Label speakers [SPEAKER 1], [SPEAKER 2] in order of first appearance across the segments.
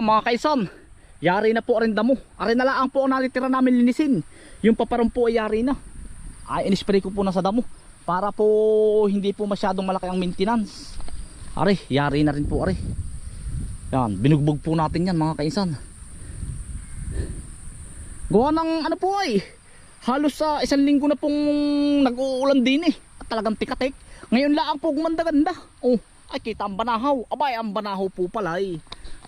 [SPEAKER 1] Mga kaisan, yari na po rin damo. Ari na lang po ang natitira namin linisin. Yung paparong po ay yari na. Ay, inispray ko po na sa damo. Para po hindi po masyadong malaki ang maintenance. Ari, yari na rin po ari. Yan, binugbog po natin yan mga kaisan. Gawa ng ano po ay, halos sa isang linggo na pong nag-uulan din eh. At talagang tikatik. Ngayon lang po gumanda-ganda. Oh, ay kita ang banahaw. Abay, ang banahaw po pala ay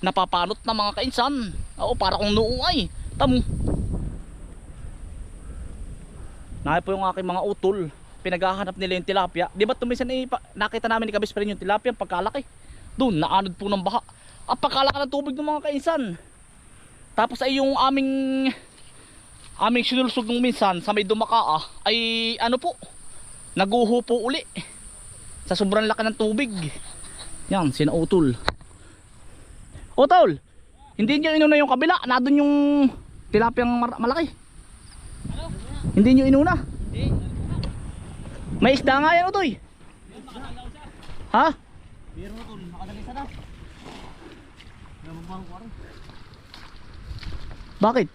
[SPEAKER 1] napapanot na mga kainsan. Oo, para kung noo ay. Tamo. Nahay po yung aking mga utol. Pinaghahanap nila yung tilapia. Di ba tumisan eh, nakita namin ni Kabis yung tilapia pagkalaki. Doon, naanod po ng baha. At pagkalaki ng tubig ng mga kainsan. Tapos ay yung aming aming sinulsog nung minsan sa may dumakaa ay ano po naguho po uli sa sobrang laki ng tubig yan sinautol utol hindi nyo inuna yung kabila nadun yung tilapiyang malaki hindi nyo inuna may isda nga yan utoy ha
[SPEAKER 2] Pero tol, nakadali sa na.
[SPEAKER 1] Bakit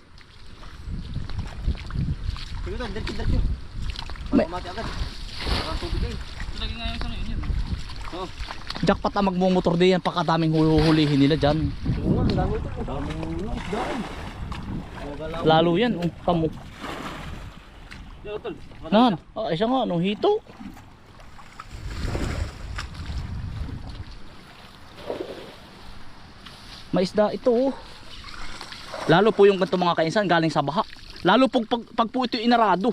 [SPEAKER 2] Sige tol, diretso.
[SPEAKER 1] May-
[SPEAKER 2] Para mati agad. Parang tubig eh.
[SPEAKER 3] Lagi nga yung sa ngayon yun.
[SPEAKER 2] Oh.
[SPEAKER 1] Jackpot ang magmumotor di yan pakadaming huhulihin nila dyan lalo yan oh, tamo. Nan, ah, isa nga, no, hito. May isda ito. oh. Lalo po yung ganito mga kainsan galing sa baha. Lalo po pag, pag po ito inarado.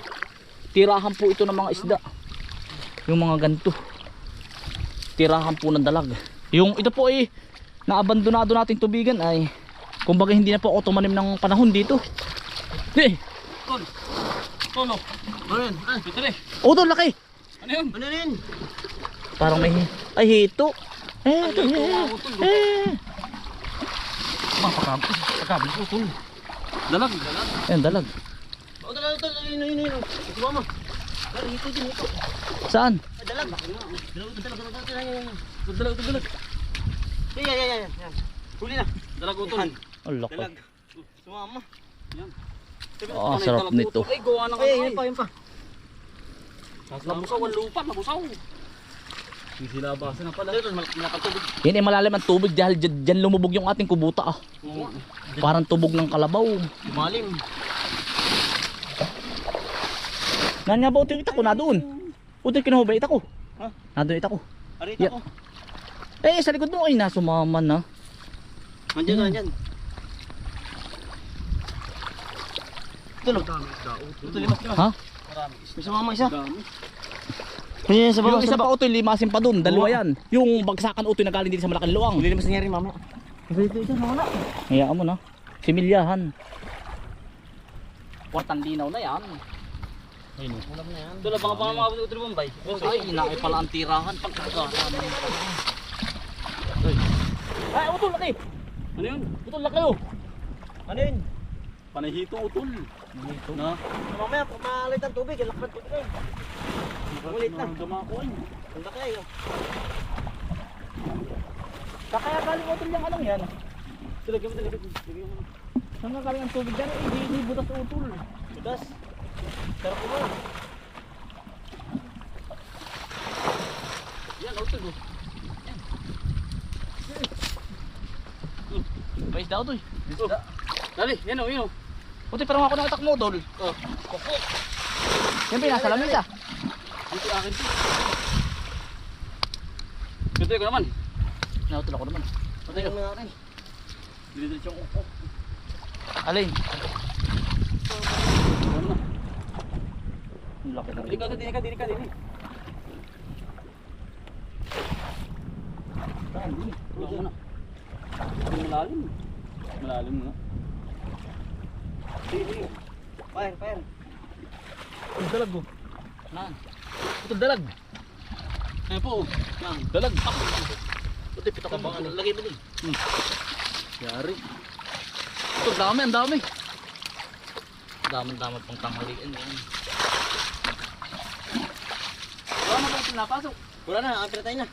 [SPEAKER 1] Tirahan po ito ng mga isda. Yung mga ganito. Tirahan po ng dalag. Yung ito po ay naabandonado nating tubigan ay kumbaga hindi na po ako tumanim ng panahon dito. Eh,
[SPEAKER 3] Tol. Tolo.
[SPEAKER 2] Ano yun? Ah,
[SPEAKER 3] Ito eh.
[SPEAKER 1] oh, doon laki.
[SPEAKER 3] Ano yun?
[SPEAKER 2] Ano yun?
[SPEAKER 1] Parang may ay hito. Eh, ito,
[SPEAKER 3] Ano ito?
[SPEAKER 1] eh,
[SPEAKER 3] Mga utol.
[SPEAKER 1] eh.
[SPEAKER 3] Ko, tol. Dalag. Dalag.
[SPEAKER 1] Ayan, dalag.
[SPEAKER 2] Oh, dala, dala, ayun, ayun, ayun. Ito mama. Dala, ito din, ito.
[SPEAKER 1] Saan?
[SPEAKER 2] Dalag. Dala, dala, dala, dala, dala, dala, yan, yan.
[SPEAKER 3] Dalag, dalag.
[SPEAKER 2] Yan, yan, yan, yan. Huli na.
[SPEAKER 3] Dalag, utol.
[SPEAKER 1] Ang laki.
[SPEAKER 2] Dalag. Sumama.
[SPEAKER 3] Yan.
[SPEAKER 1] Oh, sarap nito.
[SPEAKER 3] Ay, gawa ng
[SPEAKER 2] Ay,
[SPEAKER 3] ano
[SPEAKER 2] yun pa, yun pa.
[SPEAKER 3] Nabusaw ang lupa, nabusaw. Hindi sila basa na pala.
[SPEAKER 1] Yan ay malalim ang tubig dahil dyan, dyan lumubog yung ating kubuta ah. Parang tubog ng kalabaw.
[SPEAKER 2] Malim.
[SPEAKER 1] Nan nga ba ito yung itak ko? Utoy kinuha itak ko?
[SPEAKER 2] Ha?
[SPEAKER 1] Nadoon itak ko.
[SPEAKER 2] Arita
[SPEAKER 1] Yeah.
[SPEAKER 2] ko.
[SPEAKER 1] Eh, sa likod mo ay nasumama na.
[SPEAKER 2] Andiyan,
[SPEAKER 1] Hmm.
[SPEAKER 2] andiyan. Tulog. Limas.
[SPEAKER 1] Ha?
[SPEAKER 2] May sumama isa.
[SPEAKER 3] Dami.
[SPEAKER 2] Baba,
[SPEAKER 1] Yung
[SPEAKER 2] sa
[SPEAKER 1] isa pa utoy, limasin pa dun. Dalawa yan. Yung bagsakan utoy na galing din sa malaking luwang.
[SPEAKER 2] Lilimas nangyari, mama. Ito, ito, wala.
[SPEAKER 1] Hayaan mo na. Similyahan. Kwartang linaw na yan.
[SPEAKER 2] Ayun, ulam na yan.
[SPEAKER 3] Tol, abang abang mga utol bombay.
[SPEAKER 1] Ay, inaay pala ang tirahan. Pagkakahan. Ay, utol, laki.
[SPEAKER 3] Ano yun?
[SPEAKER 1] Utol, laki oh.
[SPEAKER 2] Ano yun?
[SPEAKER 3] Panahito, utol.
[SPEAKER 1] Dito.
[SPEAKER 3] Na.
[SPEAKER 2] Mamaya, pag maalit ang tubig, lakpat tubig kayo. Ulit na.
[SPEAKER 3] Gamako ay.
[SPEAKER 2] Ang laki kayo.
[SPEAKER 1] Kaya galing utol yung anong yan.
[SPEAKER 3] Lagyan mo, lagyan mo.
[SPEAKER 1] Saan nga galing ang tubig dyan? Eh, hindi, butas utol.
[SPEAKER 2] Budas. Sarap ko ba?
[SPEAKER 3] Yan, utol. oh.
[SPEAKER 1] May isda utol.
[SPEAKER 3] Oh. Dali, yan o, yan o.
[SPEAKER 1] Utol, parang ako nakatak mo utol.
[SPEAKER 3] Oh, koko.
[SPEAKER 1] Yan pa nasa lamesa.
[SPEAKER 3] Dito akin to. Dito ko naman.
[SPEAKER 1] Nautol ako naman.
[SPEAKER 2] Patay rin.
[SPEAKER 3] Dito siya koko.
[SPEAKER 1] Alin?
[SPEAKER 3] Ano na?
[SPEAKER 1] Ang laki ng
[SPEAKER 3] Dili ka, dili ka, dili ka, dili.
[SPEAKER 1] Saan? Dili.
[SPEAKER 3] Wala mo na. Malalim. Malalim na.
[SPEAKER 2] Sige. Fire, fire.
[SPEAKER 1] Ang dalag oh. Naan? Utol dalag.
[SPEAKER 3] Ayan po. oh. Yan.
[SPEAKER 1] Dalag.
[SPEAKER 3] Puti, pito ka ba? Lagay mo dun.
[SPEAKER 1] Yari. Ito, dami, ang dami. Dami-dami pang tanghalian yan.
[SPEAKER 3] Wala na ba pinapasok?
[SPEAKER 2] Wala na, ang pinatay na.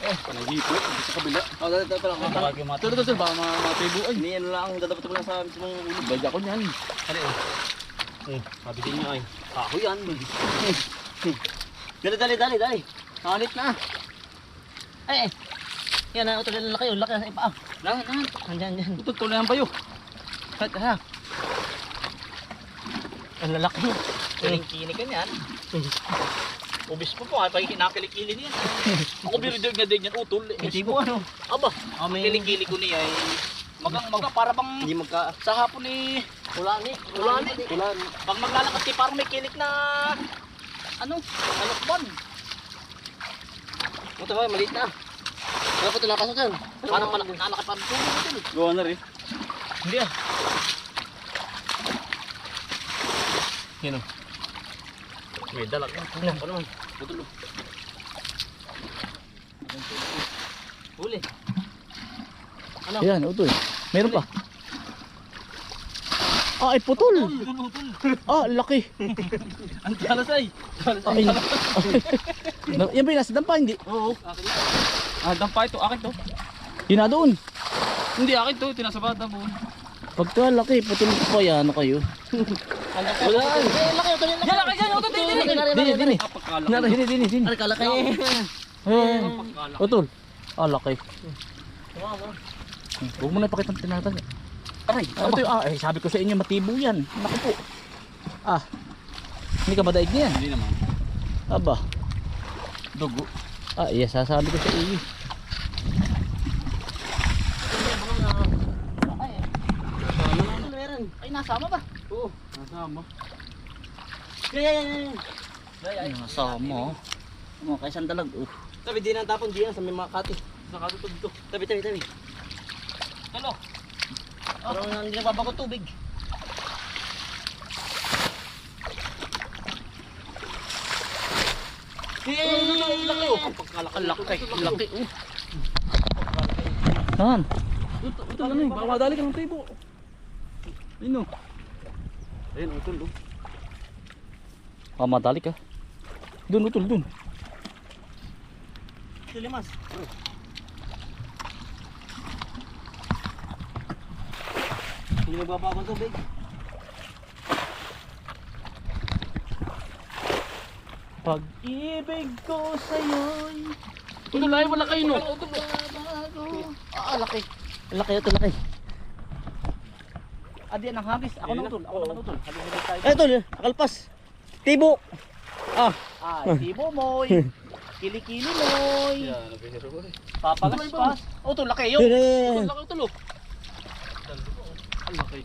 [SPEAKER 3] Panahipo. Dito sa kabila.
[SPEAKER 2] Oh, dito, dito lang.
[SPEAKER 3] Tawag yung tol. Tol, tol, baka mga mga tibo. Ay,
[SPEAKER 2] Ini ano lang, dadapat mo lang sa mismong ulo.
[SPEAKER 3] Badya ko niyan.
[SPEAKER 2] Ano eh?
[SPEAKER 3] Eh, sabi din niya ay. Ako yan.
[SPEAKER 2] Dali, dali, dali, dali. Nakalit na. Eh, eh. Yan na, utol na yun. Laki na sa ipa.
[SPEAKER 3] Lahat, lahat.
[SPEAKER 2] Andyan, andyan.
[SPEAKER 3] Tutol, tuloy pa yun.
[SPEAKER 2] Ha, ha. Ang lalaki mo.
[SPEAKER 1] Kiling-kiling ka niyan. Ubis po po, ay pag kinakilikili niya. Ako binidig na din yan, utol.
[SPEAKER 2] Hindi mo ano.
[SPEAKER 1] Aba,
[SPEAKER 2] Ah, may-
[SPEAKER 1] kiling-kiling ko niya ay magang maga para bang
[SPEAKER 2] Hindi magka...
[SPEAKER 1] sa hapon ni
[SPEAKER 2] Ulani.
[SPEAKER 1] Ulani.
[SPEAKER 2] Ulani.
[SPEAKER 1] pag maglalakad ki parang may kilik na ano, alokban.
[SPEAKER 2] Ito ba, maliit na. Kaya po ito nakasok dyan.
[SPEAKER 1] Parang malaki na nakapag utol.
[SPEAKER 3] Gawa na rin.
[SPEAKER 1] Hindi ah.
[SPEAKER 2] Yan o.
[SPEAKER 1] May dalag.
[SPEAKER 2] Ano pa naman?
[SPEAKER 1] Utol.
[SPEAKER 2] Huli. Ano?
[SPEAKER 1] Ayan, utol. Meron pa. Ah, ay putol. Ah, laki.
[SPEAKER 3] Ang talas ay.
[SPEAKER 1] Ay, na, yan ba yung nasa dampa, hindi?
[SPEAKER 3] Oo. Akin yan. Ah, dampa ito. Akin to.
[SPEAKER 1] Yun na doon.
[SPEAKER 3] Hindi, akin to. Tinasabata mo.
[SPEAKER 1] Pagka laki, putol pa yan, ano kayo?
[SPEAKER 2] Wala. Eh, laki ito.
[SPEAKER 3] Yan, laki yan. Utol, dili, dili.
[SPEAKER 1] Dini, dini.
[SPEAKER 3] Kapagkalak.
[SPEAKER 1] Dini, dini, dini.
[SPEAKER 2] Ano kalaki?
[SPEAKER 1] Eh, utol. Ah, laki. Huwag mo na ipakita ng tinatag. Aray, ah, ito, ah, eh, sabi ko sa inyo, matibo yan. Naku po. Ah, hindi ka ba daig niyan?
[SPEAKER 3] Hindi naman.
[SPEAKER 1] Aba,
[SPEAKER 3] Dugo.
[SPEAKER 1] ah, iya, sasabi ko sa iyo.
[SPEAKER 2] Ano meron?
[SPEAKER 1] Ay, nasama ba?
[SPEAKER 2] Oo.
[SPEAKER 3] Nasama.
[SPEAKER 2] Yan, yan, yan, yan.
[SPEAKER 1] Ay, nasama. Mga kaisang dalag. Oh.
[SPEAKER 2] Tabi, di na tapon. Di yan sa may makati.
[SPEAKER 3] Nakatutog to.
[SPEAKER 2] Tabi, tabi, tabi.
[SPEAKER 3] Ano?
[SPEAKER 2] Parang hindi nagbabago tubig.
[SPEAKER 3] Laki oh. Kapagkalak.
[SPEAKER 1] Ang laki, ang laki. Oh. Saan?
[SPEAKER 3] Utol, utol, ano eh. Baka madali ka ng tibo. Ayun o. Ayun, utol oh.
[SPEAKER 1] Ah, madali ka. Doon, utol, doon.
[SPEAKER 2] Silimas. Hindi nagbabago tubig.
[SPEAKER 1] Pag-ibig ko sa'yo'y
[SPEAKER 3] Utol, ay wala kayo no.
[SPEAKER 1] Ah, laki. Laki ito, laki. Adi, ang hagis. Ako na utol. Ako naman utol. Hagis tayo.
[SPEAKER 2] Eh, tol. Akalpas. Tibo. Ah.
[SPEAKER 1] Ay, tibo moy. Kilikili moy.
[SPEAKER 3] Yan, nabihiro ko.
[SPEAKER 1] Papagaspas. Oh, utol, laki. Yo.
[SPEAKER 3] Utol, laki utol oh. Ang laki.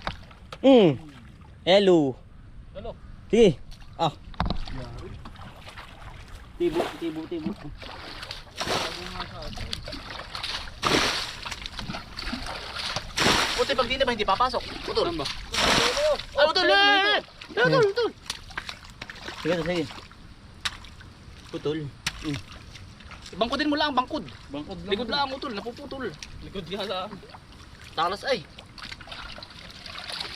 [SPEAKER 2] Mm. Hello.
[SPEAKER 3] Ano?
[SPEAKER 2] Sige. Ah. Tibo, tibo, tibo.
[SPEAKER 1] Utol, pag di na ba hindi papasok? Utol.
[SPEAKER 3] Saan ba?
[SPEAKER 1] Ay, utol. eh! Utol, utol.
[SPEAKER 2] Sige, sige. Putol.
[SPEAKER 1] Bangkudin mo lang, bangkod.
[SPEAKER 3] Bangkod lang.
[SPEAKER 1] Likod lang, utol. Napuputol.
[SPEAKER 3] Likod nga lang.
[SPEAKER 1] Talas ay.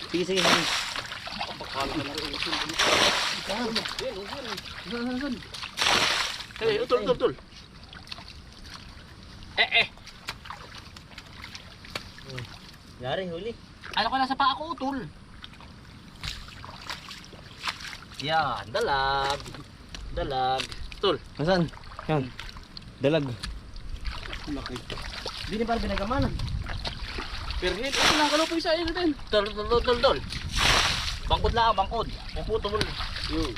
[SPEAKER 2] Sige, sige, sige.
[SPEAKER 3] Kapagkalak na rin.
[SPEAKER 1] Eh, utol, utol, utol. Eh, eh.
[SPEAKER 2] Yari, huli.
[SPEAKER 1] Ano ka nasa paa ko, utol? Yan, dalag. Dalag. Utol.
[SPEAKER 2] Nasaan? Yan. Dalag.
[SPEAKER 3] Laki.
[SPEAKER 2] Hindi ni pala binagamanan.
[SPEAKER 3] Perhit. Ito lang, kalaw po isa. Ayun din.
[SPEAKER 1] Tol, tol, tol, tol, tol. Bangkod lang, bangkod. Puputol.
[SPEAKER 3] Yun.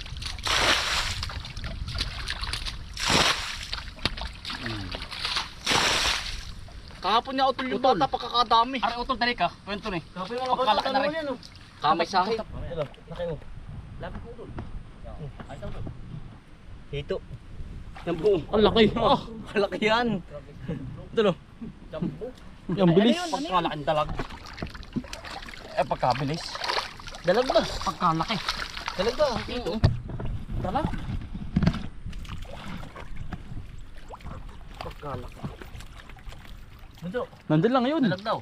[SPEAKER 1] Kahapon niya utol yung bata, pagkakadami.
[SPEAKER 3] Ari, utol, dali ka. Kwento ni.
[SPEAKER 2] Kapag nga
[SPEAKER 1] Pagkalaki na rin.
[SPEAKER 2] oh.
[SPEAKER 1] Kamay sa akin.
[SPEAKER 2] Ito, laki mo.
[SPEAKER 1] Lapit mo utol.
[SPEAKER 2] Hito. Po.
[SPEAKER 1] Ang laki. Ah,
[SPEAKER 2] Malaki yan. Ito, no.
[SPEAKER 1] yung bilis.
[SPEAKER 3] Pagkalaking dalag. Eh, pagkabilis.
[SPEAKER 2] Dalag ba?
[SPEAKER 3] Pagkalaki.
[SPEAKER 2] Dalag ba?
[SPEAKER 1] Ito.
[SPEAKER 3] Dalag?
[SPEAKER 2] Pagkalaki. Bunso.
[SPEAKER 1] Nandun lang yun.
[SPEAKER 2] Dalag daw.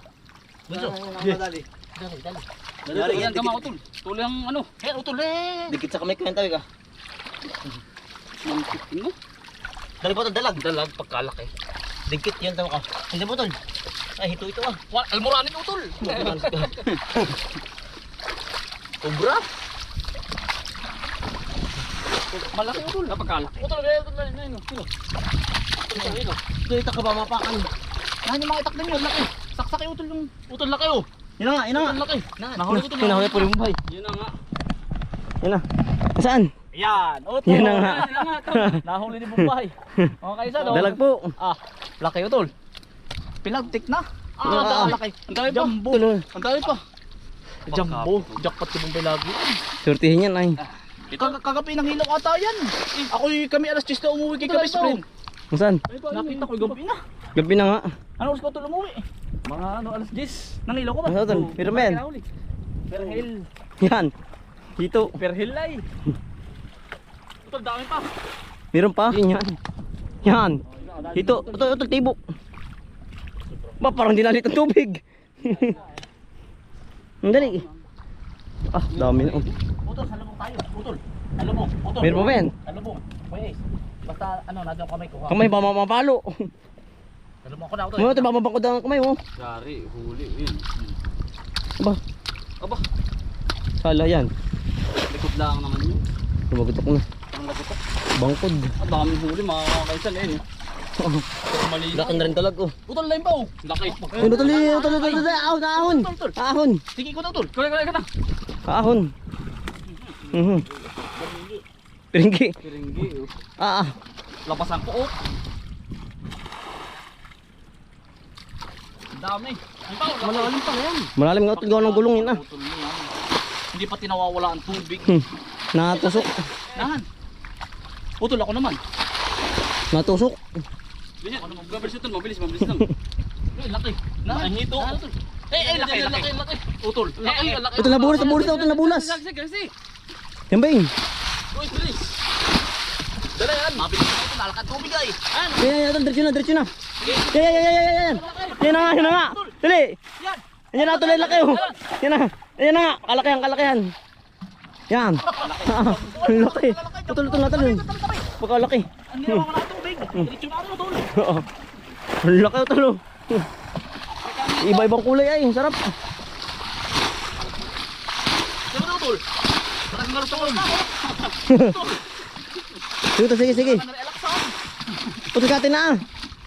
[SPEAKER 2] Bunso.
[SPEAKER 1] Yeah.
[SPEAKER 2] Dali. Dali, dali.
[SPEAKER 3] Dali, yan, gama utol. Tuloy ang ano.
[SPEAKER 1] Eh, utol eh.
[SPEAKER 2] Dikit sa kamay ko yan tawag ka.
[SPEAKER 3] Mampit mo.
[SPEAKER 2] Dali po ito, dalag.
[SPEAKER 3] Dalag, pagkalaki.
[SPEAKER 2] Dingkit yan tawag ka. Hindi mo tol. Ay, ito ito ah.
[SPEAKER 1] Wa, almoranin utol.
[SPEAKER 2] Obra?
[SPEAKER 1] Malaki utol. Napakalaki.
[SPEAKER 3] Utol, kaya utol na yun. Sino?
[SPEAKER 2] Ito ito ka ba mapakan?
[SPEAKER 1] Yan yung mga itak din yun, laki. Saksak yung utol yung utol laki oh.
[SPEAKER 2] Yun na nga, yun na nga.
[SPEAKER 1] Utol laki.
[SPEAKER 2] Nahuli ko ito. Nahuli po rin mo bay.
[SPEAKER 3] Yun na nga.
[SPEAKER 2] Yun na. Saan?
[SPEAKER 1] Yan, utol.
[SPEAKER 2] Yun na nga.
[SPEAKER 3] Na nga.
[SPEAKER 1] Nahuli ni Bombay. Okay, sa no?
[SPEAKER 2] Dalag po.
[SPEAKER 1] Ah, laki utol. Pinagtik na. Ah,
[SPEAKER 2] Ah,
[SPEAKER 1] ah, laki.
[SPEAKER 3] Ang dami pa.
[SPEAKER 1] Jumbo.
[SPEAKER 2] Tuloy.
[SPEAKER 3] Ang dami pa.
[SPEAKER 1] Jumbo. Jackpot si Bombay lagi.
[SPEAKER 2] Surtihin yan ay.
[SPEAKER 1] Ito, kagabi ng hilaw ata yan. Ako kami alas 10 na umuwi kay
[SPEAKER 3] Ito,
[SPEAKER 1] Friend.
[SPEAKER 2] Saan?
[SPEAKER 1] Nakita ko gabi na.
[SPEAKER 2] Gabi na nga.
[SPEAKER 1] Ano oras ko utol umuwi?
[SPEAKER 3] Mga ano, alas 10.
[SPEAKER 1] Nang ilaw ko ba?
[SPEAKER 2] Ano tol? Pero men.
[SPEAKER 1] Perhil.
[SPEAKER 2] Yan. Dito.
[SPEAKER 1] Perhil ay. Utol, dami pa.
[SPEAKER 2] Meron pa? Yan. Yan. Dito. Ito, ito, tibok. Ba, parang dinalit ang tubig. Ang dali. Ah, dami na. oh.
[SPEAKER 1] Utol, salubong tayo. Utol. Salubong. Utol.
[SPEAKER 2] Meron pa yan?
[SPEAKER 1] Salubong. Ace. Basta ano, nandiyan kamay ko.
[SPEAKER 2] Kamay ba mapalo?
[SPEAKER 1] Salubong ko na utol.
[SPEAKER 2] Mga ito, bababang ko daw ang kamay mo.
[SPEAKER 3] Gari, huli. Yun.
[SPEAKER 2] Aba,
[SPEAKER 3] Aba,
[SPEAKER 2] sala yan.
[SPEAKER 3] likod lang naman yun.
[SPEAKER 2] Lumagutok na.
[SPEAKER 3] Ang lagotok.
[SPEAKER 2] Bangkod.
[SPEAKER 3] Ang daming huli mga kakaisan eh.
[SPEAKER 2] Laki na rin talag oh.
[SPEAKER 3] Utol lang pa oh. Laki.
[SPEAKER 2] Ano tuloy, tuloy, tuloy, tuloy, ahon, ahon. Ahon,
[SPEAKER 1] Sige ko na utol.
[SPEAKER 3] Kaya kaya ka na.
[SPEAKER 2] ahon. Mhm. Piringgi.
[SPEAKER 3] Piringgi oh.
[SPEAKER 2] Ah, ah.
[SPEAKER 1] Lapasan ko oh. Dami. Ay pa,
[SPEAKER 3] Malalim pa yan.
[SPEAKER 2] Malalim nga gawa ng gulong yun ah.
[SPEAKER 3] Utol.
[SPEAKER 1] Hindi pa tinawawala ang tubig.
[SPEAKER 2] Hmm. Natusok.
[SPEAKER 1] Nahan. Utol ako naman.
[SPEAKER 2] Natusok.
[SPEAKER 3] Bilis, mabilis utol, mabilis, mabilis lang.
[SPEAKER 1] Ay, laki. Nahan.
[SPEAKER 3] Ang hito.
[SPEAKER 1] Nahan, utol. Eh, eh, laki, laki, laki. Utol.
[SPEAKER 3] Laki,
[SPEAKER 1] Eh, eh,
[SPEAKER 3] laki.
[SPEAKER 2] Ito nabulas, nabulas na, ito nabulas.
[SPEAKER 3] Sige, sige, sige.
[SPEAKER 2] Yan ba yun?
[SPEAKER 3] Uy, bilis.
[SPEAKER 1] Dala yan. Mabilis na ito. Nalakan tubig ay. Ano?
[SPEAKER 2] Yan, yan, yan, diretso na, diretso na. Yan, yan, yan, yan, yan, yan. Yan na nga, yan na nga. Dali.
[SPEAKER 1] Yan.
[SPEAKER 2] Yan na, tuloy laki oh. Yan na, yan na nga. Kalakihan, kalakihan. Yan. Ang laki. Tutol, tutol natin yun. Pagkalaki.
[SPEAKER 1] Ang ginawa ko na tubig. Diretso na ako utol.
[SPEAKER 2] Oo. Ang laki oh, tulo. Iba-ibang kulay ay, sarap.
[SPEAKER 1] Diba na utol? Parang ngalos ako.
[SPEAKER 2] Sige, sige. Putikatin na ah.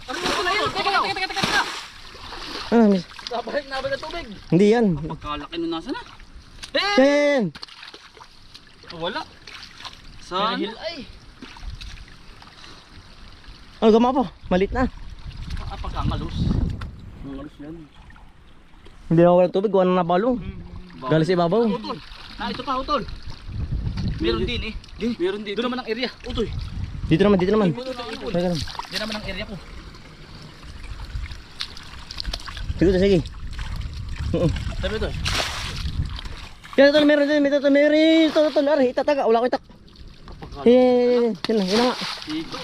[SPEAKER 1] Ano mo na yun? Teka, teka, teka, teka.
[SPEAKER 2] Ano, miss?
[SPEAKER 1] Nabalik, nabalik ang tubig.
[SPEAKER 2] Hindi yan.
[SPEAKER 3] Pagkalaki nun nasa na.
[SPEAKER 1] Eh!
[SPEAKER 2] Yan, yan, yan.
[SPEAKER 3] Oh, wala. Saan?
[SPEAKER 1] Ay.
[SPEAKER 2] Ano, gama po. Malit na.
[SPEAKER 1] Ah, pagkangalos.
[SPEAKER 3] Ang alos yan.
[SPEAKER 2] Hindi na wala tubig, wala na nabalong. Galing sa ibabaw.
[SPEAKER 1] Utol. Na, ito pa, utol. Meron din eh.
[SPEAKER 3] Meron dito.
[SPEAKER 1] Doon naman ang area. Utol.
[SPEAKER 2] Dito naman, dito naman. Teka lang.
[SPEAKER 1] Yan naman ang area ko.
[SPEAKER 2] Sige, to, sige.
[SPEAKER 1] Sabi utol.
[SPEAKER 2] Yan, ito, meron din, ito, meron. Ito, ito, ari, itataga, wala ko itak. Yan, yan, yan, yan, na nga.
[SPEAKER 3] Dito.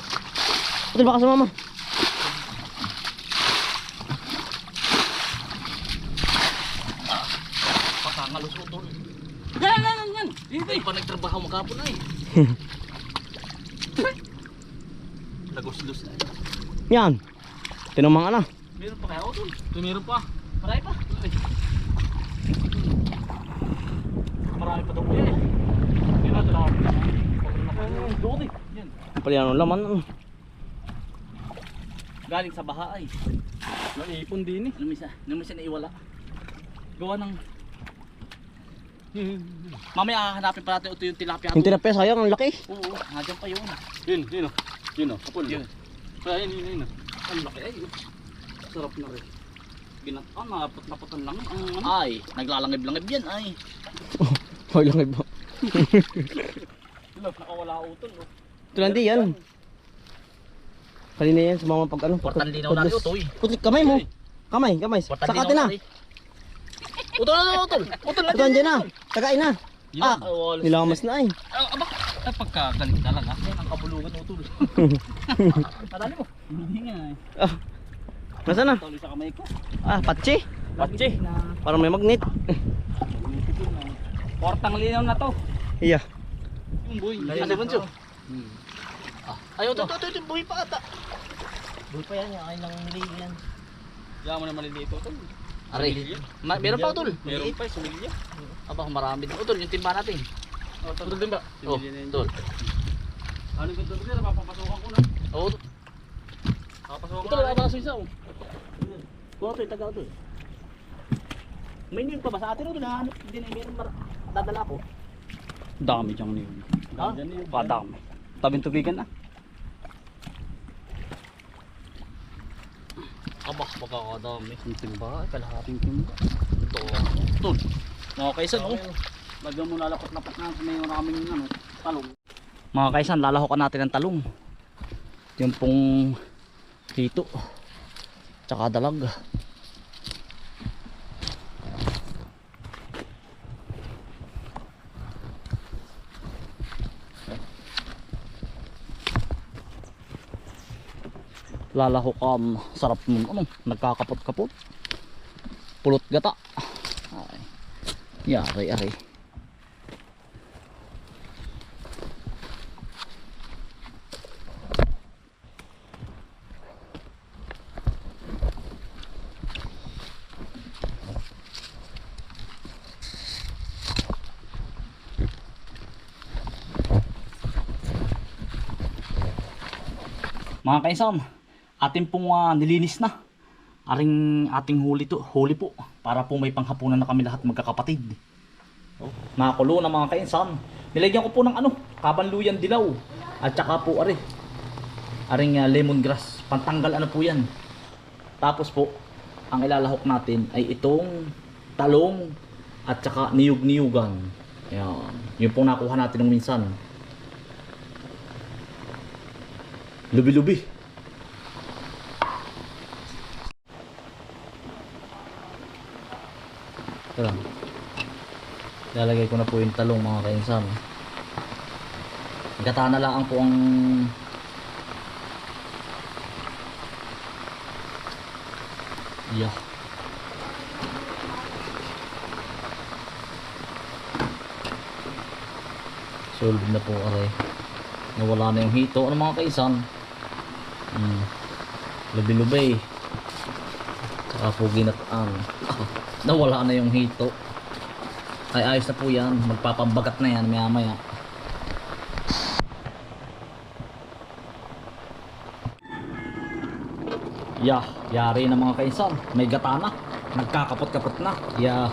[SPEAKER 2] Ito, baka sumama.
[SPEAKER 1] Pagkangalos utol.
[SPEAKER 3] Yan, yan, yan, yan.
[SPEAKER 1] Hindi nagtrabaho magkapon ay. Lagos-los na.
[SPEAKER 2] Yan. Tinumang na.
[SPEAKER 1] Meron pa kaya utol?
[SPEAKER 3] Tumiro pa.
[SPEAKER 1] Marami pa. Marami pa daw kuya eh. Yan na, dalawa. Doon eh. Yan.
[SPEAKER 2] Ang pala yan, laman. ano.
[SPEAKER 1] Galing sa baha ay.
[SPEAKER 3] Naipon din eh.
[SPEAKER 1] Lumisa. Lumisa na iwala. Gawa ng... Mamaya hahanapin pa natin ito yung tilapia.
[SPEAKER 2] Yung tinapya, sayang, ang laki.
[SPEAKER 1] Oo, nandiyan pa yun.
[SPEAKER 3] Yun, yun o. Yun o, kapul.
[SPEAKER 1] Yun.
[SPEAKER 3] Kaya yun, yun, yun. o. Ang laki ay. oh. Sarap na rin. Ginat, ah, napat-napatan lang. Ang ano.
[SPEAKER 1] Ay, naglalangib-langib yan ay.
[SPEAKER 2] Hoy lang iba.
[SPEAKER 1] Love, nakawala utol. Oh.
[SPEAKER 2] Ito lang di yan. Kanina yan, sumama pag ano.
[SPEAKER 1] Portan linaw natin
[SPEAKER 2] pagdas-
[SPEAKER 1] utoy.
[SPEAKER 2] Putik, kamay mo. Kamay, kamay.
[SPEAKER 1] Portan
[SPEAKER 2] Sakatin na.
[SPEAKER 1] Utol na utol. Utol na.
[SPEAKER 2] Ito, andyan na. Tagain na. Ah, nilamas na ay.
[SPEAKER 1] Ah, aba. Ay, pagkagaling talaga. Ay, ang kabulugan utol. Nadali mo.
[SPEAKER 3] Hindi nga eh.
[SPEAKER 2] Ah, nasa na?
[SPEAKER 3] Tuloy sa kamay ko.
[SPEAKER 2] Ah, patsi.
[SPEAKER 3] Patsi.
[SPEAKER 2] Parang may magnet.
[SPEAKER 3] Portang linaw na to.
[SPEAKER 2] Iya.
[SPEAKER 3] Yung boy.
[SPEAKER 1] Ano ba siya?
[SPEAKER 3] Hmm.
[SPEAKER 1] Ay, utol, utol, utol, buhay pa ata.
[SPEAKER 2] Doon pa yan, akin lang niligo yan.
[SPEAKER 3] Diyan mo na maliliit utol.
[SPEAKER 1] Aray. Ma meron pa utol.
[SPEAKER 3] Meron pa, sumilya.
[SPEAKER 1] Aba, marami din. Utol, yung timba natin.
[SPEAKER 3] Oh, utol din ba?
[SPEAKER 1] Oh, utol.
[SPEAKER 3] Ano ganito sir? Papapasukan ko na.
[SPEAKER 1] Oo,
[SPEAKER 3] Papapasukan ko
[SPEAKER 1] utol, pa isa. Kuha to, taga utol. May niyog pa ba sa atin utol? Nahanap din ay meron mar- dadala ko.
[SPEAKER 3] Dami dyan niyo.
[SPEAKER 1] Ha? Padami. Tabing tubigan na. Aba, baka kadami.
[SPEAKER 3] Ang timba, kalahating timba.
[SPEAKER 1] Ito. Utol. Mga kaisan, oh.
[SPEAKER 3] Lagyan mo lalapat-lapat na sa may maraming ano, talong.
[SPEAKER 1] Mga kaisan, lalahokan natin ng talong. Yung pong hito. Tsaka dalag. Lalahokan. Sarap nun. Ano? Nagkakapot-kapot. Pulot gata. Ay. Yari, yari. Mga kaisan, ating pong ah, nilinis na. Aring ating huli to, huli po. Para po may panghapunan na kami lahat magkakapatid. Oh, nakakulo na mga kaisan. Nilagyan ko po ng ano, kabanluyan dilaw. At saka po ari. Aring ah, lemongrass. Pantanggal ano po yan. Tapos po, ang ilalahok natin ay itong talong at saka niyug-niyugan. Yan. Yun po nakuha natin ng minsan. Lubi-lubi. Ito lang. Lalagay ko na po yung talong mga kainsan. Gata na lang po ang Yeah. Solve na po aray. Nawala na yung hito. Ano mga kaisan? Hmm. Lubi-lubay. Saka po ginataan. Nawala na yung hito. Ay ayos na po yan. Magpapambagat na yan maya maya. Yeah, yari na mga kaisan. May gata na. Nagkakapot-kapot na. Yeah.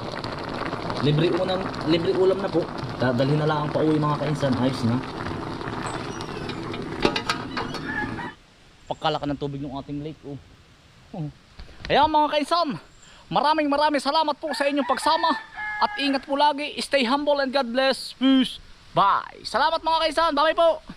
[SPEAKER 1] Libre ulam, libre ulam na po. Dadalhin na lang ang pauwi mga kaisan. Ayos na. Pagkalaka ng tubig ng ating lake. Oh. Oh. Kaya mga kaisan, maraming maraming salamat po sa inyong pagsama. At ingat po lagi. Stay humble and God bless. Peace. Bye. Salamat mga kaisan. Bye po.